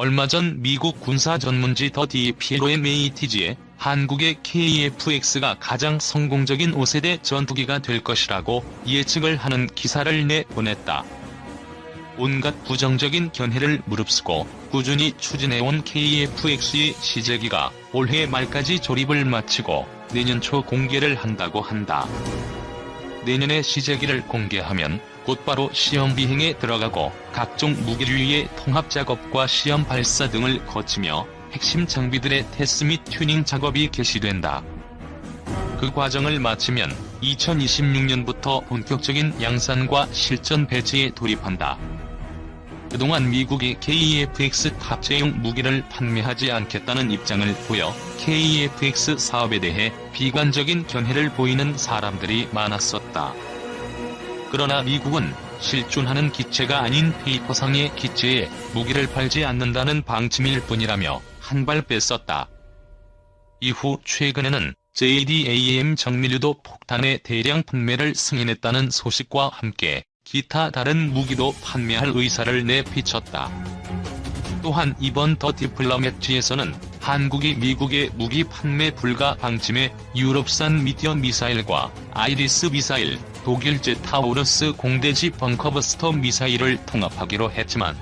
얼마 전 미국 군사 전문지 더 DPLOMATG에 한국의 KF-X가 가장 성공적인 5세대 전투기가 될 것이라고 예측을 하는 기사를 내보냈다. 온갖 부정적인 견해를 무릅쓰고 꾸준히 추진해온 KF-X의 시제기가 올해 말까지 조립을 마치고 내년 초 공개를 한다고 한다. 내년에 시제기를 공개하면 곧바로 시험 비행에 들어가고 각종 무기류의 통합 작업과 시험 발사 등을 거치며 핵심 장비들의 테스트 및 튜닝 작업이 개시된다. 그 과정을 마치면 2026년부터 본격적인 양산과 실전 배치에 돌입한다. 그동안 미국이 KF-X 탑재용 무기를 판매하지 않겠다는 입장을 보여 KF-X 사업에 대해 비관적인 견해를 보이는 사람들이 많았었다. 그러나 미국은 실존하는 기체가 아닌 페이퍼상의 기체에 무기를 팔지 않는다는 방침일 뿐이라며 한 발 뺐었다. 이후 최근에는 JDAM 정밀유도 폭탄의 대량 판매를 승인했다는 소식과 함께 기타 다른 무기도 판매할 의사를 내비쳤다. 또한 이번 더 디플로매트에서는 한국이 미국의 무기 판매 불가 방침에 유럽산 미디어 미사일과 아이리스 미사일, 독일제 타우러스 공대지 벙커버스터 미사일을 통합하기로 했지만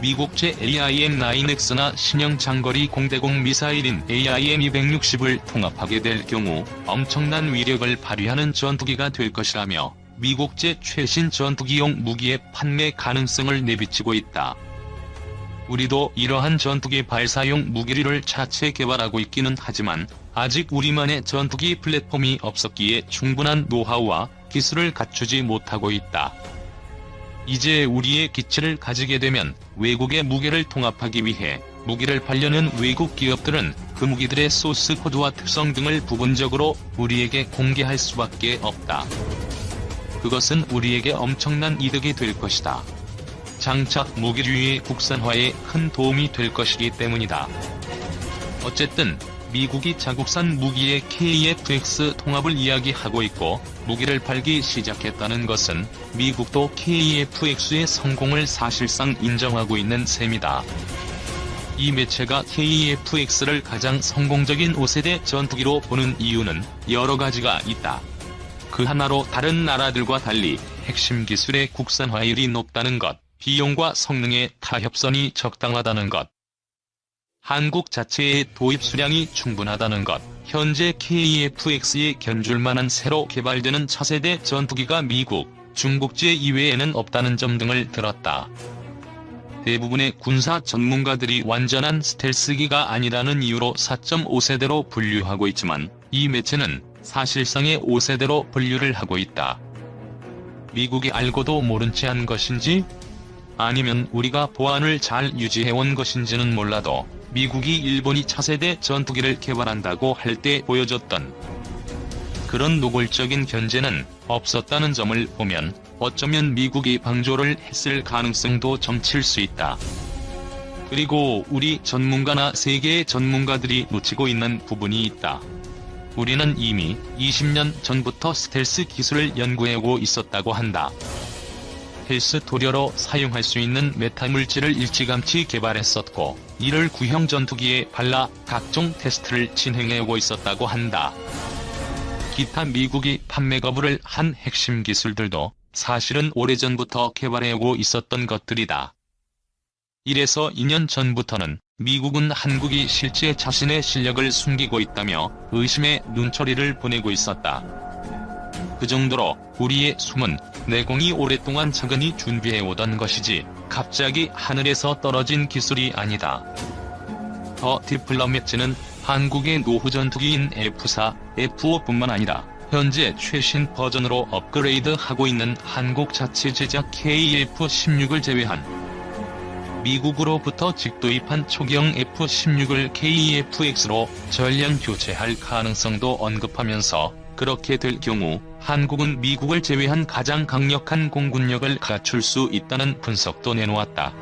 미국제 AIM-9X나 신형 장거리 공대공 미사일인 AIM-260을 통합하게 될 경우 엄청난 위력을 발휘하는 전투기가 될 것이라며 미국제 최신 전투기용 무기의 판매 가능성을 내비치고 있다. 우리도 이러한 전투기 발사용 무기를 자체 개발하고 있기는 하지만 아직 우리만의 전투기 플랫폼이 없었기에 충분한 노하우와 기술을 갖추지 못하고 있다. 이제 우리의 기체를 가지게 되면 외국의 무기를 통합하기 위해 무기를 팔려는 외국 기업들은 그 무기들의 소스 코드와 특성 등을 부분적으로 우리에게 공개할 수밖에 없다. 그것은 우리에게 엄청난 이득이 될 것이다. 장착 무기류의 국산화에 큰 도움이 될 것이기 때문이다. 어쨌든 미국이 자국산 무기의 KF-X 통합을 이야기하고 있고 무기를 팔기 시작했다는 것은 미국도 KF-X의 성공을 사실상 인정하고 있는 셈이다. 이 매체가 KF-X를 가장 성공적인 5세대 전투기로 보는 이유는 여러 가지가 있다. 그 하나로 다른 나라들과 달리 핵심 기술의 국산화율이 높다는 것, 비용과 성능의 타협선이 적당하다는 것, 한국 자체의 도입 수량이 충분하다는 것, 현재 KF-X에 견줄 만한 새로 개발되는 차세대 전투기가 미국, 중국제 이외에는 없다는 점 등을 들었다. 대부분의 군사 전문가들이 완전한 스텔스기가 아니라는 이유로 4.5세대로 분류하고 있지만 이 매체는 사실상의 5세대로 분류를 하고 있다. 미국이 알고도 모른 채 한 것인지 아니면 우리가 보안을 잘 유지해온 것인지는 몰라도 미국이 일본이 차세대 전투기를 개발한다고 할 때 보여줬던 그런 노골적인 견제는 없었다는 점을 보면 어쩌면 미국이 방조를 했을 가능성도 점칠 수 있다. 그리고 우리 전문가나 세계의 전문가들이 놓치고 있는 부분이 있다. 우리는 이미 20년 전부터 스텔스 기술을 연구해오고 있었다고 한다. 헬스 도료로 사용할 수 있는 메타 물질을 일찌감치 개발했었고 이를 구형 전투기에 발라 각종 테스트를 진행해오고 있었다고 한다. 기타 미국이 판매 거부를 한 핵심 기술들도 사실은 오래전부터 개발해오고 있었던 것들이다. 이래서 2년 전부터는 미국은 한국이 실제 자신의 실력을 숨기고 있다며 의심의 눈초리를 보내고 있었다. 그 정도로 우리의 숨은 내공이 오랫동안 차근히 준비해오던 것이지 갑자기 하늘에서 떨어진 기술이 아니다. 더 디플로매트는 한국의 노후 전투기인 F4, F5뿐만 아니라 현재 최신 버전으로 업그레이드하고 있는 한국 자체 제작 KF-16을 제외한 미국으로부터 직도입한 초기형 F-16을 KF-X로 전량 교체할 가능성도 언급하면서 그렇게 될 경우 한국은 미국을 제외한 가장 강력한 공군력을 갖출 수 있다는 분석도 내놓았다.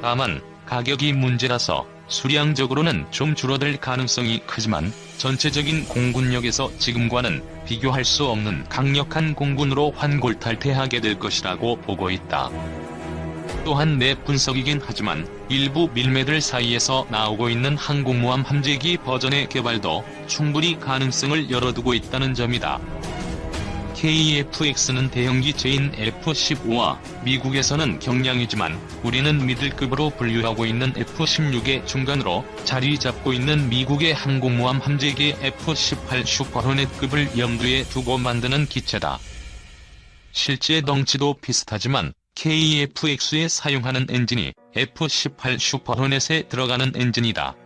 다만 가격이 문제라서 수량적으로는 좀 줄어들 가능성이 크지만 전체적인 공군력에서 지금과는 비교할 수 없는 강력한 공군으로 환골탈태하게 될 것이라고 보고 있다. 또한 내 분석이긴 하지만 일부 밀매들 사이에서 나오고 있는 항공모함 함재기 버전의 개발도 충분히 가능성을 열어두고 있다는 점이다. KFX는 대형 기체인 F-15와 미국에서는 경량이지만 우리는 미들급으로 분류하고 있는 F-16의 중간으로 자리 잡고 있는 미국의 항공모함 함재기 F-18 슈퍼호넷급을 염두에 두고 만드는 기체다. 실제 덩치도 비슷하지만 KFX에 사용하는 엔진이 F-18 슈퍼호넷에 들어가는 엔진이다.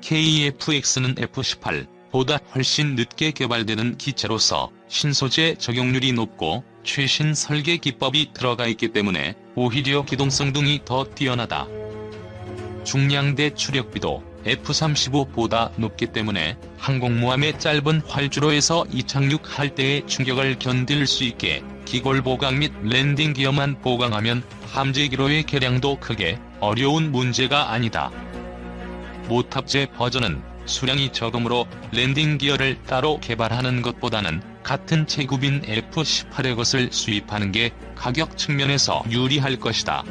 KFX는 F-18 보다 훨씬 늦게 개발되는 기체로서 신소재 적용률이 높고 최신 설계 기법이 들어가 있기 때문에 오히려 기동성 등이 더 뛰어나다. 중량대 추력비도 F-35보다 높기 때문에 항공모함의 짧은 활주로에서 이착륙할 때의 충격을 견딜 수 있게 기골 보강 및 랜딩 기어만 보강하면 함재기로의 개량도 크게 어려운 문제가 아니다. 모탑재 버전은 수량이 적으므로 랜딩 기어를 따로 개발하는 것보다는 같은 체급인 F-18의 것을 수입하는 게 가격 측면에서 유리할 것이다.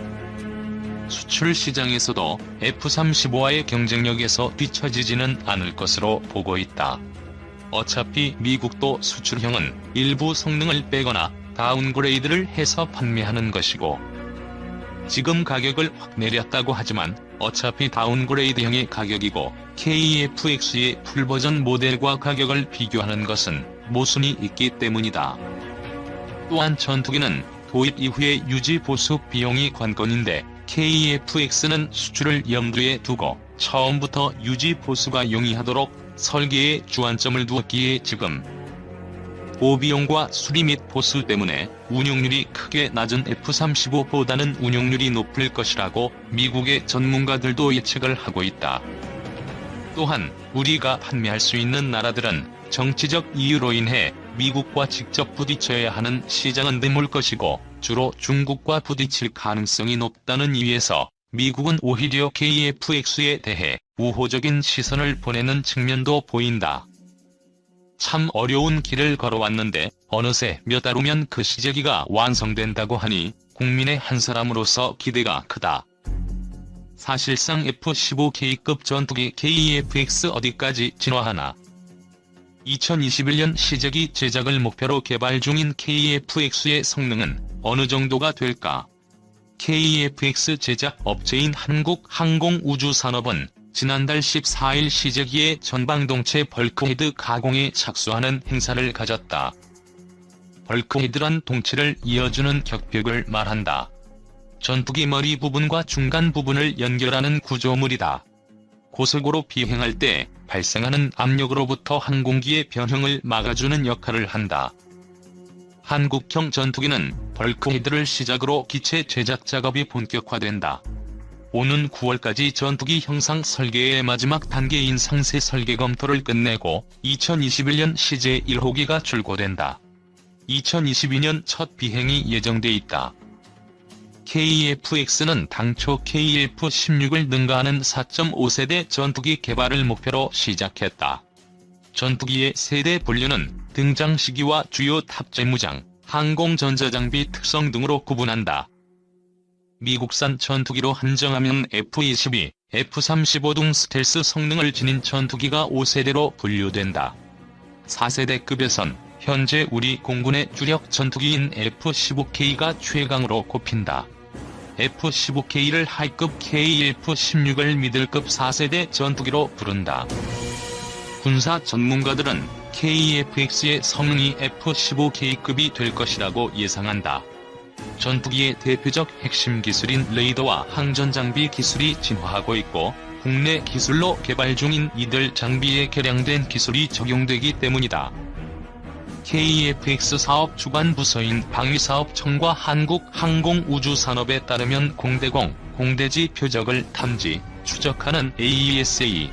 수출 시장에서도 F-35와의 경쟁력에서 뒤처지지는 않을 것으로 보고 있다. 어차피 미국도 수출형은 일부 성능을 빼거나 다운그레이드를 해서 판매하는 것이고 지금 가격을 확 내렸다고 하지만 어차피 다운그레이드형의 가격이고 KFX의 풀버전 모델과 가격을 비교하는 것은 모순이 있기 때문이다. 또한 전투기는 도입 이후의 유지 보수 비용이 관건인데 KFX는 수출을 염두에 두고 처음부터 유지 보수가 용이하도록 설계에 주안점을 두었기에 지금 고비용과 수리 및 보수 때문에 운용률이 크게 낮은 F-35보다는 운용률이 높을 것이라고 미국의 전문가들도 예측을 하고 있다. 또한 우리가 판매할 수 있는 나라들은 정치적 이유로 인해 미국과 직접 부딪혀야 하는 시장은 드물 것이고 주로 중국과 부딪힐 가능성이 높다는 이유에서 미국은 오히려 KFX에 대해 우호적인 시선을 보내는 측면도 보인다. 참 어려운 길을 걸어왔는데 어느새 몇 달 후면 그 시제기가 완성된다고 하니 국민의 한 사람으로서 기대가 크다. 사실상 F-15K급 전투기 KEFX 어디까지 진화하나 2021년 시제기 제작을 목표로 개발 중인 KEFX의 성능은 어느 정도가 될까? KEFX 제작 업체인 한국항공우주산업은 지난달 14일 시제기의 전방동체 벌크헤드 가공에 착수하는 행사를 가졌다. 벌크헤드란 동체를 이어주는 격벽을 말한다. 전투기 머리 부분과 중간 부분을 연결하는 구조물이다. 고속으로 비행할 때 발생하는 압력으로부터 항공기의 변형을 막아주는 역할을 한다. 한국형 전투기는 벌크헤드를 시작으로 기체 제작 작업이 본격화된다. 오는 9월까지 전투기 형상 설계의 마지막 단계인 상세 설계 검토를 끝내고 2021년 시제 1호기가 출고된다. 2022년 첫 비행이 예정돼 있다. KFX는 당초 KF-16을 능가하는 4.5세대 전투기 개발을 목표로 시작했다. 전투기의 세대 분류는 등장 시기와 주요 탑재 무장, 항공 전자장비 특성 등으로 구분한다. 미국산 전투기로 한정하면 F-22, F-35 등 스텔스 성능을 지닌 전투기가 5세대로 분류된다. 4세대급에선 현재 우리 공군의 주력 전투기인 F-15K가 최강으로 꼽힌다. F-15K를 하이급 KF-16을 미들급 4세대 전투기로 부른다. 군사 전문가들은 KFX의 성능이 F-15K급이 될 것이라고 예상한다. 전투기의 대표적 핵심 기술인 레이더와 항전 장비 기술이 진화하고 있고 국내 기술로 개발 중인 이들 장비에 개량된 기술이 적용되기 때문이다. KFX 사업 주관 부서인 방위사업청과 한국항공우주산업에 따르면 공대공, 공대지 표적을 탐지, 추적하는 AESA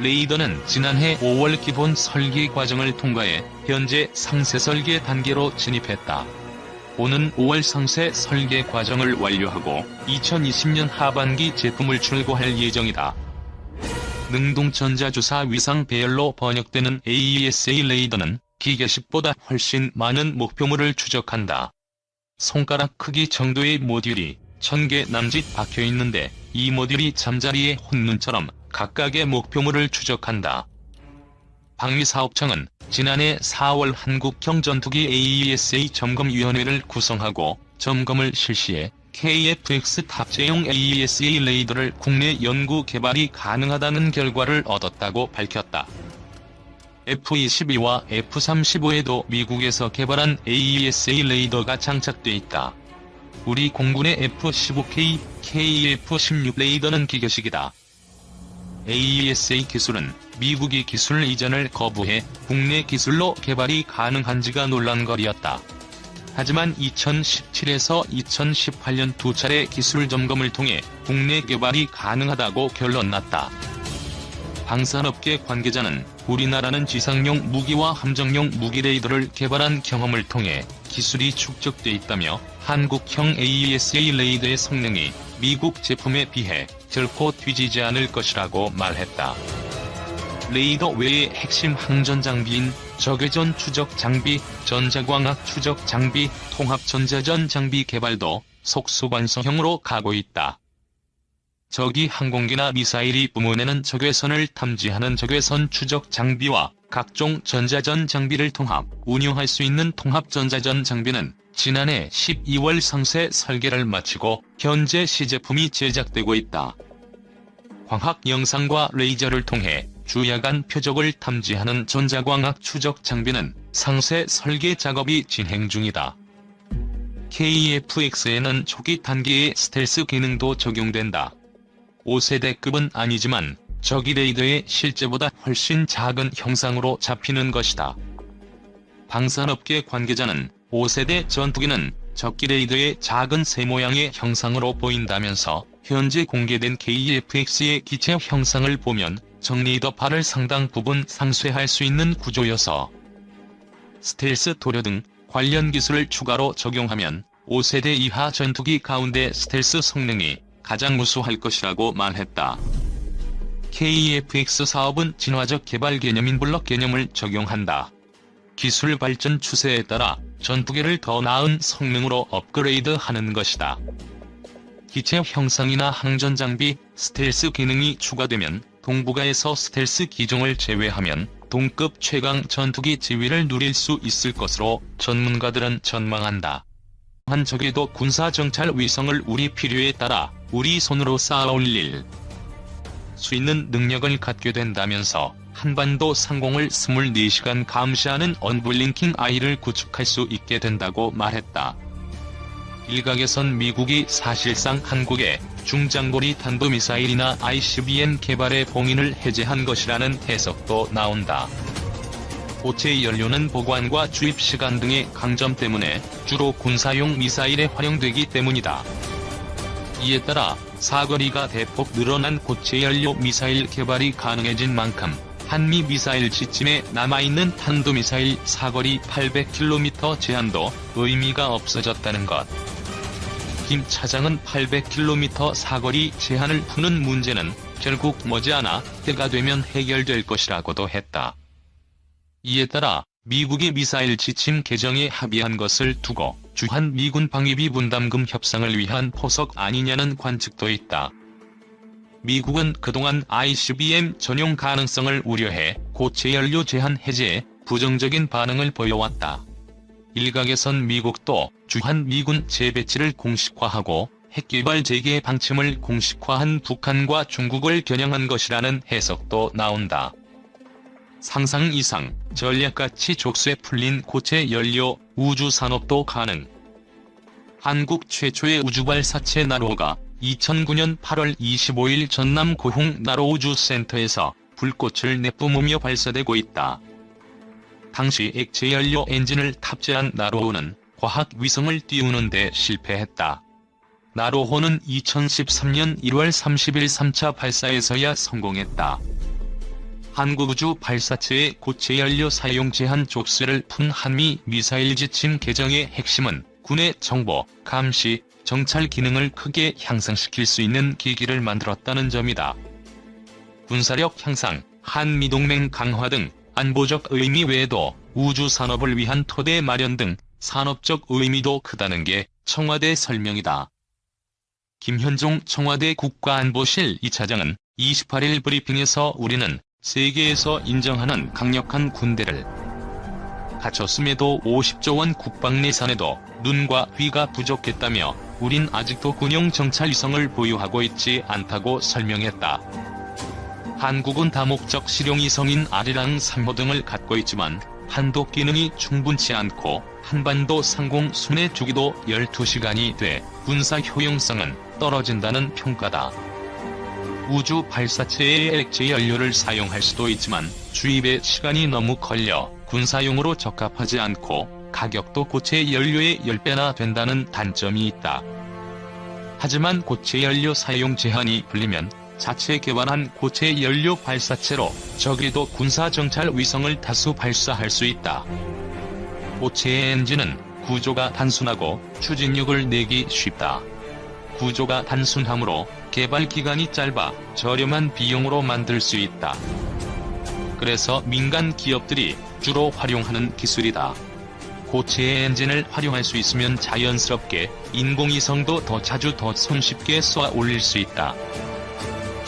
레이더는 지난해 5월 기본 설계 과정을 통과해 현재 상세 설계 단계로 진입했다. 오는 5월 상세 설계 과정을 완료하고 2020년 하반기 제품을 출고할 예정이다. 능동전자주사 위상 배열로 번역되는 AESA 레이더는 기계식보다 훨씬 많은 목표물을 추적한다. 손가락 크기 정도의 모듈이 1000개 남짓 박혀 있는데 이 모듈이 잠자리의 혼눈처럼 각각의 목표물을 추적한다. 방위사업청은 지난해 4월 한국형 전투기 AESA 점검위원회를 구성하고 점검을 실시해 KFX 탑재용 AESA 레이더를 국내 연구 개발이 가능하다는 결과를 얻었다고 밝혔다. F-22와 F-35에도 미국에서 개발한 AESA 레이더가 장착돼 있다. 우리 공군의 F-15K, KF-16 레이더는 기계식이다. AESA 기술은 미국이 기술 이전을 거부해 국내 기술로 개발이 가능한지가 논란거리였다. 하지만 2017에서 2018년 두 차례 기술 점검을 통해 국내 개발이 가능하다고 결론났다. 방산업계 관계자는 우리나라는 지상용 무기와 함정용 무기 레이더를 개발한 경험을 통해 기술이 축적돼 있다며 한국형 AESA 레이더의 성능이 미국 제품에 비해 결코 뒤지지 않을 것이라고 말했다. 레이더 외의 핵심 항전 장비인 적외선 추적 장비, 전자광학 추적 장비, 통합 전자전 장비 개발도 속수관성형으로 가고 있다. 적이 항공기나 미사일이 뿜어내는 적외선을 탐지하는 적외선 추적 장비와 각종 전자전 장비를 통합, 운용할 수 있는 통합 전자전 장비는 지난해 12월 상세 설계를 마치고 현재 시제품이 제작되고 있다. 광학 영상과 레이저를 통해 주야간 표적을 탐지하는 전자광학 추적 장비는 상세 설계 작업이 진행 중이다. KFX에는 초기 단계의 스텔스 기능도 적용된다. 5세대급은 아니지만 저기 레이더의 실제보다 훨씬 작은 형상으로 잡히는 것이다. 방산업계 관계자는 5세대 전투기는 적기 레이더의 작은 새 모양의 형상으로 보인다면서 현재 공개된 KFX의 기체 형상을 보면 정리더 발을 상당 부분 상쇄할 수 있는 구조여서 스텔스 도료 등 관련 기술을 추가로 적용하면 5세대 이하 전투기 가운데 스텔스 성능이 가장 우수할 것이라고 말했다. KFX 사업은 진화적 개발 개념인 블럭 개념을 적용한다. 기술 발전 추세에 따라 전투기를 더 나은 성능으로 업그레이드 하는 것이다. 기체 형상이나 항전 장비, 스텔스 기능이 추가되면 동북아에서 스텔스 기종을 제외하면 동급 최강 전투기 지위를 누릴 수 있을 것으로 전문가들은 전망한다. 한 적에도 군사 정찰 위성을 우리 필요에 따라 우리 손으로 쌓아 올릴 수 있는 능력을 갖게 된다면서 한반도 상공을 24시간 감시하는 언블링킹 아이를 구축할 수 있게 된다고 말했다. 일각에선 미국이 사실상 한국의 중장거리 탄도미사일이나 ICBM 개발의 봉인을 해제한 것이라는 해석도 나온다. 고체 연료는 보관과 주입 시간 등의 강점 때문에 주로 군사용 미사일에 활용되기 때문이다. 이에 따라 사거리가 대폭 늘어난 고체 연료 미사일 개발이 가능해진 만큼 한미 미사일 지침에 남아있는 탄도미사일 사거리 800km 제한도 의미가 없어졌다는 것. 김 차장은 800km 사거리 제한을 푸는 문제는 결국 머지않아 때가 되면 해결될 것이라고도 했다. 이에 따라 미국이 미사일 지침 개정에 합의한 것을 두고 주한 미군 방위비 분담금 협상을 위한 포석 아니냐는 관측도 있다. 미국은 그동안 ICBM 전용 가능성을 우려해 고체 연료 제한 해제에 부정적인 반응을 보여왔다. 일각에선 미국도 주한 미군 재배치를 공식화하고 핵개발 재개 방침을 공식화한 북한과 중국을 겨냥한 것이라는 해석도 나온다. 상상 이상, 전략같이 족쇄 풀린 고체 연료, 우주 산업도 가능. 한국 최초의 우주발사체 나로가 2009년 8월 25일 전남 고흥 나로우주 센터에서 불꽃을 내뿜으며 발사되고 있다. 당시 액체 연료 엔진을 탑재한 나로호는 과학 위성을 띄우는 데 실패했다. 나로호는 2013년 1월 30일 3차 발사에서야 성공했다. 한국우주 발사체의 고체 연료 사용 제한 족쇄를 푼 한미 미사일 지침 개정의 핵심은 군의 정보, 감시, 정찰 기능을 크게 향상시킬 수 있는 기기를 만들었다는 점이다. 군사력 향상, 한미동맹 강화 등 안보적 의미 외에도 우주 산업을 위한 토대 마련 등 산업적 의미도 크다는 게 청와대 설명이다. 김현종 청와대 국가안보실 2차장은 28일 브리핑에서 우리는 세계에서 인정하는 강력한 군대를 갖췄음에도 50조 원 국방 예산에도 눈과 귀가 부족했다며 우린 아직도 군용 정찰 위성을 보유하고 있지 않다고 설명했다. 한국은 다목적 실용 위성인 아리랑 3호 등을 갖고 있지만 한도 기능이 충분치 않고 한반도 상공 순회 주기도 12시간이 돼 군사 효용성은 떨어진다는 평가다. 우주 발사체의 액체 연료를 사용할 수도 있지만 주입에 시간이 너무 걸려 군사용으로 적합하지 않고 가격도 고체 연료의 10배나 된다는 단점이 있다. 하지만 고체 연료 사용 제한이 풀리면 자체 개발한 고체 연료 발사체로 적에도 군사 정찰 위성을 다수 발사할 수 있다. 고체의 엔진은 구조가 단순하고 추진력을 내기 쉽다. 구조가 단순하므로 개발 기간이 짧아 저렴한 비용으로 만들 수 있다. 그래서 민간 기업들이 주로 활용하는 기술이다. 고체의 엔진을 활용할 수 있으면 자연스럽게 인공위성도 더 자주 더 손쉽게 쏘아 올릴 수 있다.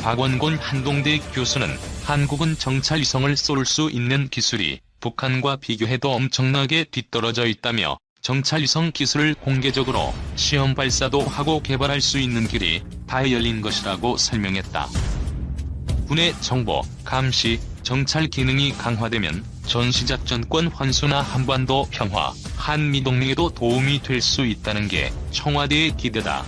박원곤 한동대 교수는 한국은 정찰위성을 쏠 수 있는 기술이 북한과 비교해도 엄청나게 뒤떨어져 있다며 정찰위성 기술을 공개적으로 시험 발사도 하고 개발할 수 있는 길이 다 열린 것이라고 설명했다. 군의 정보, 감시, 정찰 기능이 강화되면 전시작전권 환수나 한반도 평화, 한미 동맹에도 도움이 될 수 있다는 게 청와대의 기대다.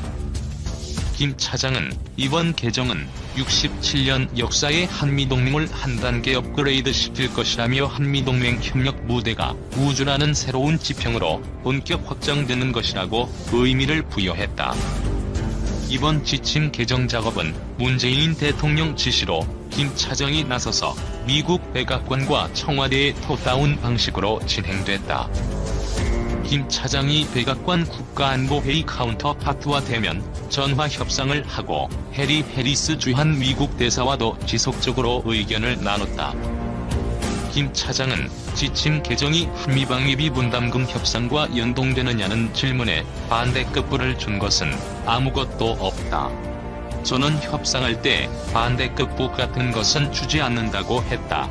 김 차장은 이번 개정은 67년 역사의 한미동맹을 한 단계 업그레이드 시킬 것이라며 한미동맹 협력 무대가 우주라는 새로운 지평으로 본격 확장되는 것이라고 의미를 부여했다. 이번 지침 개정 작업은 문재인 대통령 지시로 김 차장이 나서서 미국 백악관과 청와대의 톱다운 방식으로 진행됐다. 김 차장이 백악관 국가안보회의 카운터파트와 대면 전화 협상을 하고 해리 해리스 주한 미국 대사와도 지속적으로 의견을 나눴다. 김 차장은 지침 개정이 한미방위비 분담금 협상과 연동되느냐는 질문에 반대급부를 준 것은 아무것도 없다. 저는 협상할 때 반대급부 같은 것은 주지 않는다고 했다.